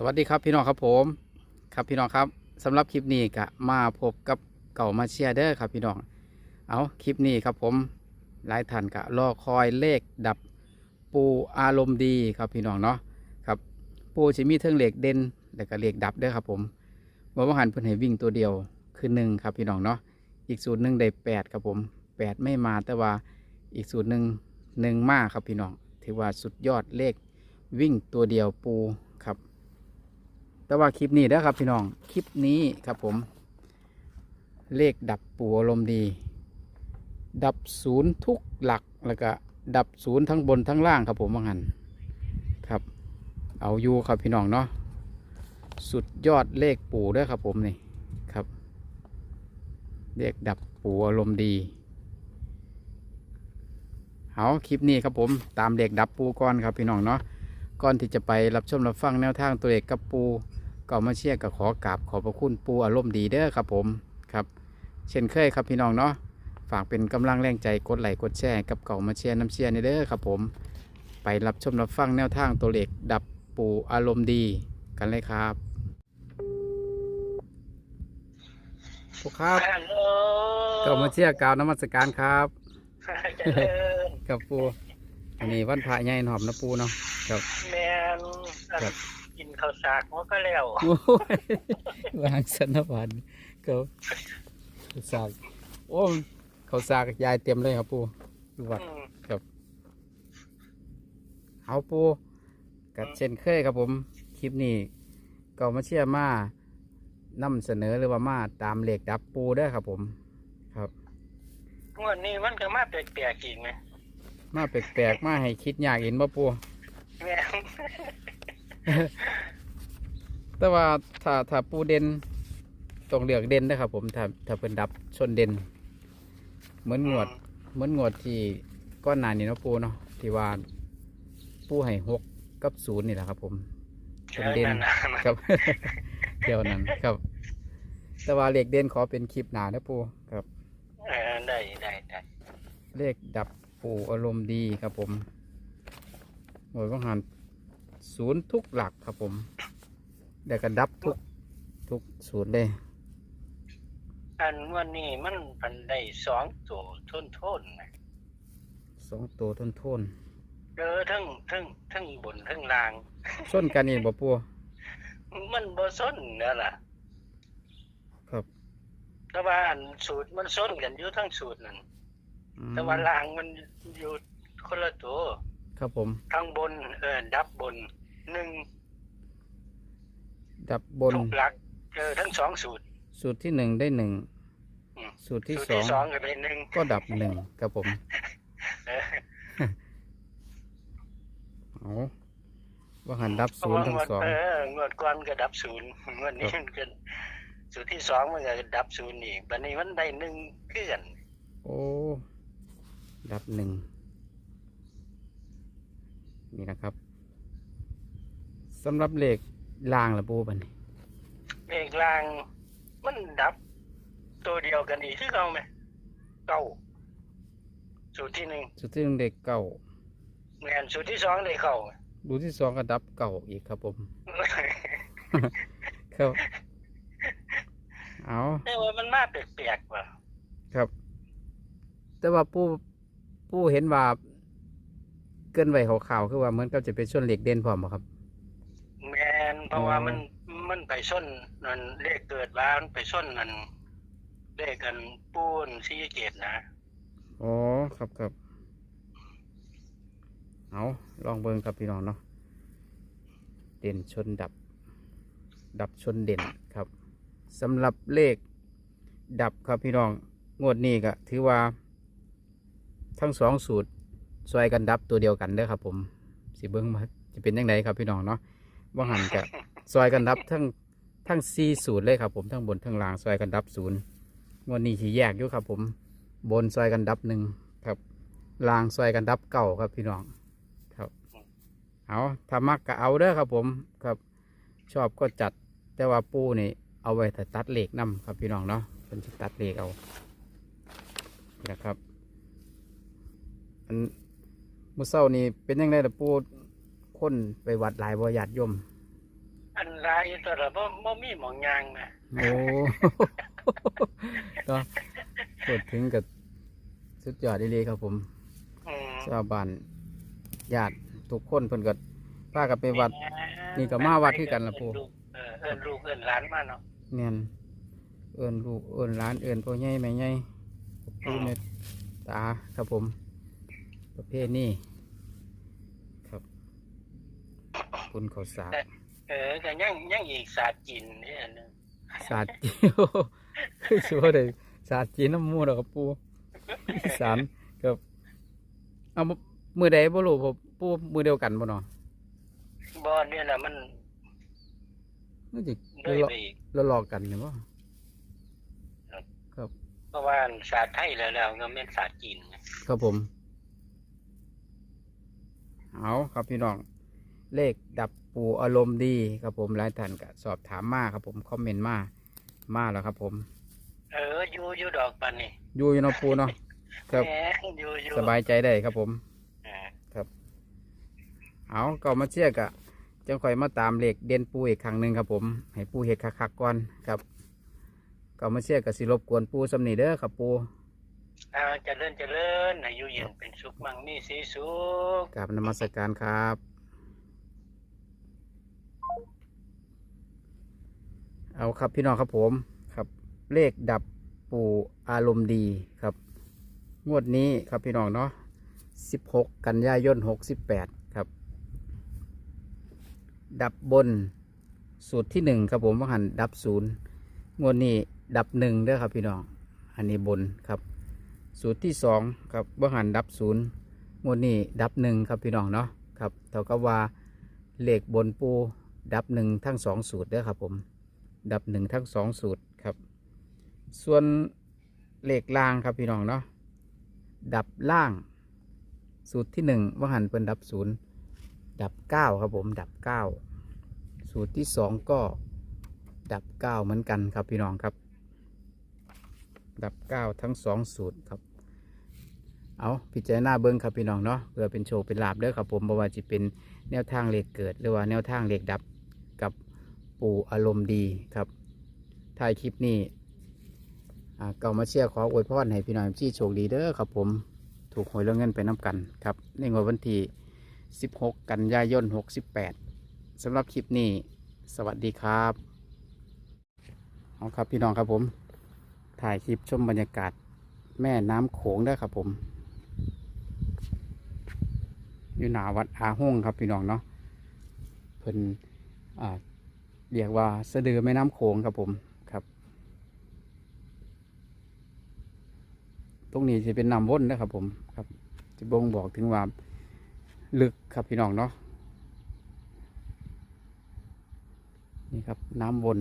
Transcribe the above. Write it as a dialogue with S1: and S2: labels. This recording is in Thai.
S1: สวัสดีครับพี่น้องครับผมครับพี่น้องครับสำหรับคลิปนี้ก็มาพบกับเก่ามาเชียร์เด้อครับพี่น้องเอาคลิปนี้ครับผมหลายท่านก็รอคอยเลขดับปูอารมณ์ดีครับพี่น้องเนาะครับปูจะมีเทิงเหล็กเด่นแล้วก็เหล็กดับเด้อครับผมเมื่อวานเพิ่นให้วิ่งตัวเดียวคือหนึ่งครับพี่น้องเนาะอีกสูตรหนึ่งได้แปดครับผมแปดไม่มาแต่ว่าอีกสูตรหนึ่งหนึ่งมากครับพี่น้องถือว่าสุดยอดเลขวิ่งตัวเดียวปู แต่ว่าคลิปนี้นะครับพี่น้อง คลิปนี้ครับผม เลขดับปูอารมณ์ดี ดับศูนย์ทุกหลักแล้วก็ดับศูนย์ทั้งบนทั้งล่างครับผมว่างันครับ เอาอยู่ครับพี่น้องเนาะ สุดยอดเลขปูด้วยครับผมนี่ครับ เลขดับปูอารมณ์ดี เอาคลิปนี้ครับผมตามเลขดับปูก่อนครับพี่น้องเนาะก่อนที่จะไปรับชมรับฟังแนวทางตัวเลขกับปู ก็มาเชียร์กับขอกราบขอบพระคุณปูอารมณ์ดีเด้อครับผมครับ เช่นเคยครับพี่น้องเนาะฝากเป็นกำลังแรงใจกดไลค์กดแชร์กับเก่ามาเชียร์น้ำเชียร์นี่เด้อครับผม ไปรับชมรับฟังแนวทางตัวเลขดับปูอารมณ์ดีกันเลยครับปูครับ
S2: ฮัลโหล
S1: เก่ามาเชียร์กล่าวนมัสการครับ
S2: เจริญ
S1: กับปูอันนี้วันพระใหญ่หอมนะปูเนาะครับ
S2: แมน
S1: ครับ
S2: กินข้าวสากหัวก็แล้ว
S1: โอ้ยวางสนวันก็เขาสากโอ้เขาสากยายเต็มเลยครับปูดูวัด
S2: อืม
S1: เอาปูกัดเช่นเคยครับผม คลิปนี้ก็มาเชื่อมานำเสนอหรือว่ามาตามเหล็กดับปูเด้อครับผม ครับ
S2: งวดนี้มันก็มาแปลกๆอีกไหม
S1: มาแปลกๆมาให้คิดอยากเห็นบ่ปู
S2: แม่น
S1: แต่ว่าถ้าถ้าปูเด่นต้องเลือกเด่นนะครับผมถ้าถ้าเป็นดับชนเด่นเหมือนงวด เหมือนงวดที่ก้อนหนานี่เนาะปูเนาะที่ว่าปูให้หกกับศูนย์นี่แหละครับผม
S2: เออนั่นน่ะ
S1: ครับเที่ยวนั้นครับ แต่ว่าเลขเด่นขอเป็นคลิปหนานะปูครับ
S2: เออได้ได้ได้
S1: เลขดับปูอารมณ์ดีครับผมหน่วยวังหัน ศูนย์ทุกหลักครับผมเดี๋ยวก็ดับทุกทุกศูนย์เลย
S2: อันวันนี้มันพันได้สองตัวทุนทุนๆนะ
S1: สองตัวทนทน
S2: เออทั้งทั้งทั้งบนทั้งล่าง
S1: ๆส้นกันนี่บ่ปู
S2: มันบ่ส้นนั่นล่ะ
S1: ครับ
S2: แต่ว่าอันสูตรมันส้นกันอยู่ทั้งสูตรนั่น
S1: อืม
S2: แต่ว่าล่างมันอยู่คนละตัว
S1: ครับผม
S2: ทางบนเออดับบนหนึ่ง
S1: ดับบน
S2: ทุกหลักเออทั้งสองสูตร
S1: สูตรที่หนึ่งได้หนึ่ง
S2: อืม
S1: สูตรที่
S2: สูตร
S1: สอง
S2: ที่สองก็ได้หนึ่ง
S1: ก็ดับหนึ่งครับผม
S2: เออ
S1: เอาว่าหันดับศูนย์ทั้งสอง
S2: เอองวดก่อนก็ดับศูนย์งวดนี้มันก็สูตรที่สองมันก็ดับศูนย์อีกบัดนี้มันได้หนึ่งเกือน
S1: โอ้ดับหนึ่ง นี่นะครับสำหรับเลขลางละปูบันนี้
S2: เลขล่างมันดับ ตัวเดียวกันอีกคือเก่าไหมเก้าสูตรที่หนึ่ง
S1: สุดที่หนึ่งเด็กเก่า
S2: แมนสูตรที่สองได้เข้า
S1: ดูที่สองก็ดับเก่าอีกครับผมครับเอา
S2: แต่ว่ามันมาแปลกๆว่ะ
S1: ครับ แต่ว่าปูปูเห็นว่าเกินไหวขาวๆคือว่าเหมือนกับจะเป็นช่วงเหล็กเด่นพร้อมบ่ครับ
S2: แมนเพราะว่า
S1: อ๋อ
S2: มันมันไปส้นนั่นเลขเกิดว่ามันไปส้นนั่นเลขกันปูนซีเกตนะ
S1: อ๋อครับครับเอาลองเบิ่งครับพี่น้องเนาะเด่นชนดับ ดับชนเด่นครับสำหรับเลขดับครับพี่น้องงวดนี้ก็ถือว่า ทั้งสองสูตร ซอยกันดับตัวเดียวกันเด้อครับ ผมสิเบิ้งมาจะเป็นยังไงครับพี่น้องเนาะว่าหันจะซอยกันดับทั้งทั้งสี่สูตรเลยครับ ผมทั้งบนทั้งล่างซอยกันดับศูนย์งวดนี้ที่แยกอยู่ครับ ผมบนซอยกันดับหนึ่งครับล่างซอยกันดับเก่าครับพี่น้องครับเอาถ้ามักก็เอาเด้อครับ ผมครับ ชอบก็จัดแต่ว่าปูนี่เอาไว้แต่ตัดเหล็กนํครับพี่น้องเนาะเป็นจะตัดเหล็กเอานี่นะครับอัน มือเศร้านี่เป็นยังไงล่ะปูคนไปวัดหลายบ่ญาติโยม
S2: อันรายตัวละบ่บ่มีหมองยางนะ
S1: โอ้ก็พูดถึงกับสุดยอดดีเลยครับผม
S2: อืม
S1: ชาวบ้านญาติทุกคนเพิ่นก็พากันไปวัด นี่ก็มาวัดคือกันล่ะปู่
S2: เออเอิ้นลูกเอิ้นหลานมาเนาะ
S1: แม่นเอิ้นลูกเอิ้นหลานเอิ้นพ่อใหญ่แม่ใหญ่ปู่แม่ตาครับผม ประเภทนี้ครับคุณข้าวสาร
S2: เออก็ยังยังอีกศาสตร์จีนนี่อันหนึง
S1: ศาสตร์จีน คือชัวร์เลยศาสตร์จีนน้ำมูดอกครับปูอีสานกับเอาบ่มือใดบ่รู้ผมปูมือเดียวกันบ่เนาะ
S2: บ่เนี่ยน่ะมัน
S1: มันสิ
S2: เลยไปอีก
S1: ละลอกกันเนี่ยบ่
S2: เพราะว่าศาสตร์ไทยแล้วแล้วก็แม่นศาสตร์จีนไง
S1: ครับผม เอาครับพี่น้อง เลขดับปูอารมณ์ดีครับผมหลายท่านก็สอบถามมาครับผมคอมเมนต์มามาแล้วครับ ผม
S2: เอออยู่อยู่ดอกปันนี่
S1: อยู่อยู่เนาะปูเนาะครับ
S2: แหมอยู่อยู่
S1: สบายใจได้ครับผม
S2: อ่า
S1: เอาก็มาเชียร์กะจังค่อยมาตามเลขเด่นปูอีกครั้งหนึ่งครับผม ให้ปูเห็ดคักๆก่อนครับก็มาเชียร์กับสิรบกวนปูสำนีเด้อครับปู
S2: อ่าเจริญเจริญอายุยืนเป็นสุขมั่งมีสีสุข
S1: กราบนมัสการครับ เอาครับพี่น้องครับผมครับ เลขดับปูอารมณ์ดีครับ งวดนี้ครับพี่น้องเนาะ16 กันยายน 68 ครับ ดับบนสูตรที่หนึ่งครับผมว่าหันดับศูนย์งวดนี้ดับหนึ่งเด้อครับพี่น้อง อันนี้บนครับ สูตรที่สองครับว่าหันดับศูนย์งวดนี้ดับหนึ่งครับพี่น้องเนาะครับเท่ากับว่าเลขบนปูดับหนึ่งทั้งสองสูตรเด้อครับผมดับหนึ่งทั้งสองสูตรครับ ส่วนเลขล่างครับพี่น้องเนาะดับล่าง สูตรที่หนึ่งว่าหันเป็นดับศูนย์ดับเก้าครับผมดับเก้าสูตรที่สองก็ดับเก้าเหมือนกันครับพี่น้องครับ ดับเก้าทั้งสองสูตรครับ เอาพิจารณาเบิ้งครับพี่น้องเนาะเพื่อเป็นโชว์เป็นลาบเด้อครับผมบ่ว่าจะเป็นแนวทางเลขเกิด หรือว่าแนวทางเลขดับกับปู่อารมณ์ดีครับท้ายคลิปนี้เก่ามาเชียร์ขออวยพรให้พี่น้องที่โชคดีเด้อครับผมถูกหวยเรื่องเงินไปน้ำกันครับในงวดวันที่ 16 กันยายน 68สำหรับคลิปนี้สวัสดีครับเอาครับพี่น้องครับผมถ่ายคลิปชมบรรยากาศแม่น้ำโขงได้ครับผม อยู่หนาวัดอาห้งครับพี่น้องเนาะเพิ่นอ่าเรียกว่าสะดือแม่น้ำโขงครับผมครับ ตรงนี้จะเป็นน้ำวนนะครับผมครับจะบ่งบอกถึงว่าลึกครับพี่น้องเนาะนี่ครับน้ำวน